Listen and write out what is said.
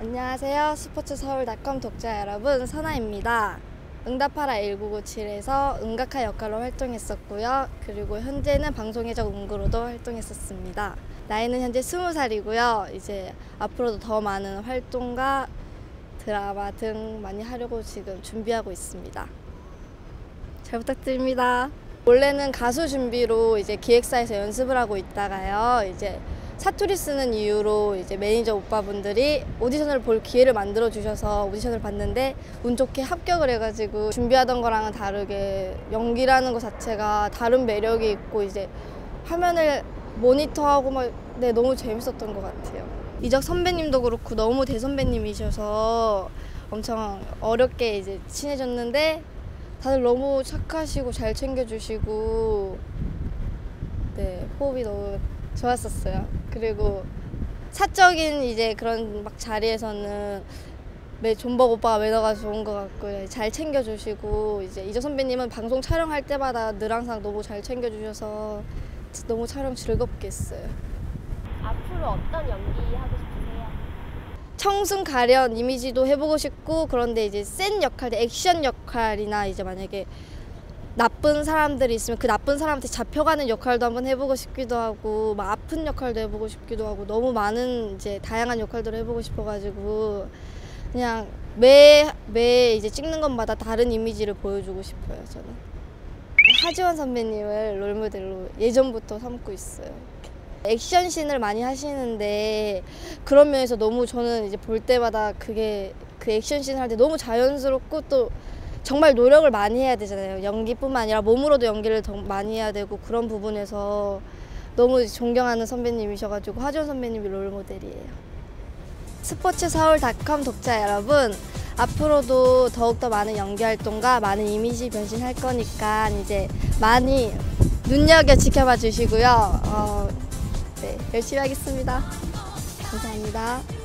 안녕하세요. 스포츠 서울닷컴 독자 여러분, 선아입니다. 응답하라 1997에서 응각하 역할로 활동했었고요. 그리고 현재는 방송의 적 응구로도 활동했었습니다. 나이는 현재 20살이고요. 이제 앞으로도 더 많은 활동과 드라마 등 많이 하려고 지금 준비하고 있습니다. 잘 부탁드립니다. 원래는 가수 준비로 이제 기획사에서 연습을 하고 있다가요. 이제 사투리 쓰는 이유로 이제 매니저 오빠분들이 오디션을 볼 기회를 만들어 주셔서 오디션을 봤는데 운 좋게 합격을 해가지고 준비하던 거랑은 다르게 연기라는 것 자체가 다른 매력이 있고 이제 화면을 모니터하고 막 네, 너무 재밌었던 것 같아요. 이적 선배님도 그렇고 너무 대선배님이셔서 엄청 어렵게 이제 친해졌는데 다들 너무 착하시고 잘 챙겨주시고 네 호흡이 너무 좋았었어요. 그리고 사적인 이제 그런 막 자리에서는 매 존박 오빠가 매너가 좋은 것 같고요. 잘 챙겨주시고 이제 이적 선배님은 방송 촬영할 때마다 늘 항상 너무 잘 챙겨주셔서 너무 촬영 즐겁게 했어요. 앞으로 어떤 연기 하고 싶으세요? 청순 가련 이미지도 해보고 싶고 그런데 이제 센 역할, 액션 역할이나 이제 만약에 나쁜 사람들이 있으면 그 나쁜 사람한테 잡혀가는 역할도 한번 해보고 싶기도 하고 막 아픈 역할도 해보고 싶기도 하고 너무 많은 이제 다양한 역할들을 해보고 싶어가지고 그냥 매 매 이제 찍는 것마다 다른 이미지를 보여주고 싶어요 저는 하지원 선배님을 롤모델로 예전부터 삼고 있어요. 액션씬을 많이 하시는데 그런 면에서 너무 저는 이제 볼 때마다 그게 그 액션씬 할 때 너무 자연스럽고 또 정말 노력을 많이 해야 되잖아요. 연기뿐만 아니라 몸으로도 연기를 더 많이 해야 되고 그런 부분에서 너무 존경하는 선배님이셔가지고 하지원 선배님이 롤모델이에요. 스포츠 서울닷컴 독자 여러분 앞으로도 더욱더 많은 연기 활동과 많은 이미지 변신할 거니까 이제 많이 눈여겨 지켜봐 주시고요. 어, 네, 열심히 하겠습니다. 감사합니다.